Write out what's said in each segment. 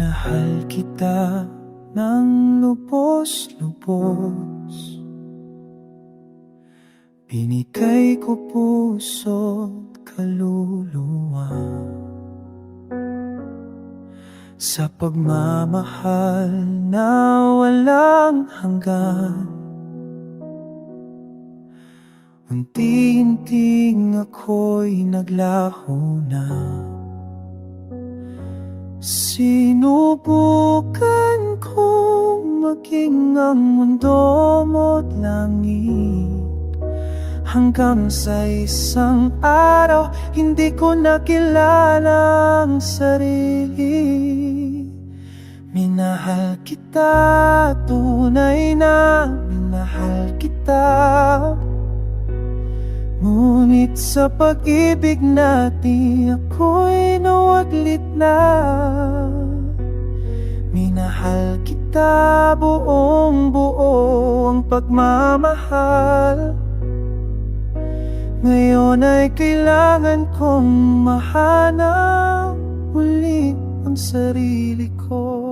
Minahal kita ng lubos-lubos. Binigay ko puso't kaluluwa. Sa pagmamahal na walang hanggan. Unti-unting ako'y naglaho na Sinubukan kong maging ang mundo mo't langit. Hanggang sa isang araw Hindi ko nakilala ang sarili. Minahal kita, tunay na minahal kita Ngunit sa pag-ibig natin ako'y nawaglit na. Minahal kita buong buo ang pagmamahal. Ngayon ay kailangan kong mahanap muli ang sarili ko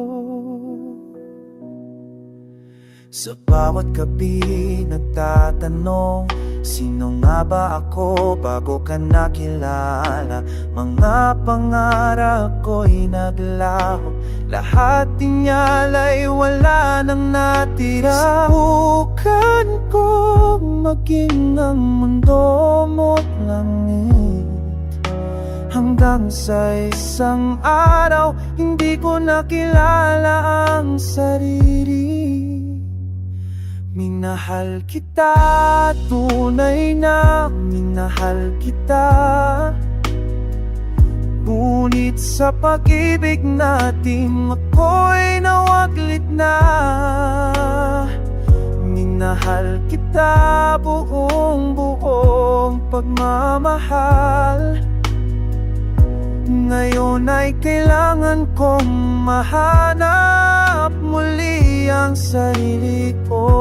Sa bawat gabi nagtatanong Sino nga ba ako bago ka nakilala? Mga pangarap ko'y naglaho. Lahat tinyala'y wala nang natira. Subukan kong maging ang mundo mo't langit. Hanggang sa isang araw Hindi ko nakilala ang sarili Minahal kita, tunay na minahal kita. Ngunit sa pag-ibig natin ako'y nawaglit na. Minahal kita buong buong pagmamahal. Ngayon ay kailangan kong mahanap muli ang sarili ko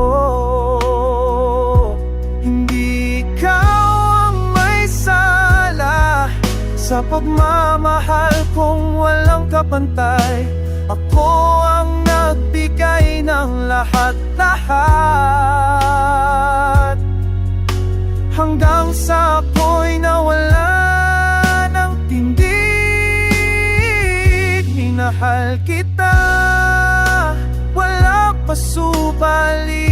pagmamahal kong walang kapantay. Ako ang nagbigay ng lahat-lahat. Hanggang sa ako'y nawala ng tindig Minahal kita. Wala pa subali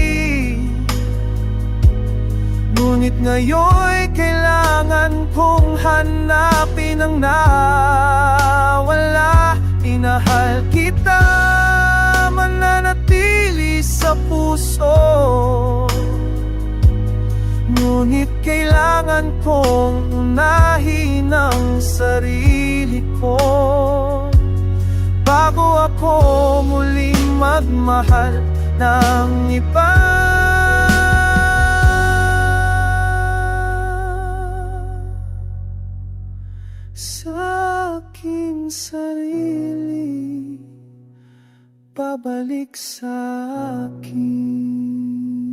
Ngunit ngayon'y kailangan kong hanapin ang nawala. Inahal kita mananatili sa puso. Ngunit kailangan kong unahin ang sarili ko. Bago ako muling magmahal ng iba sarili Babalik sa akin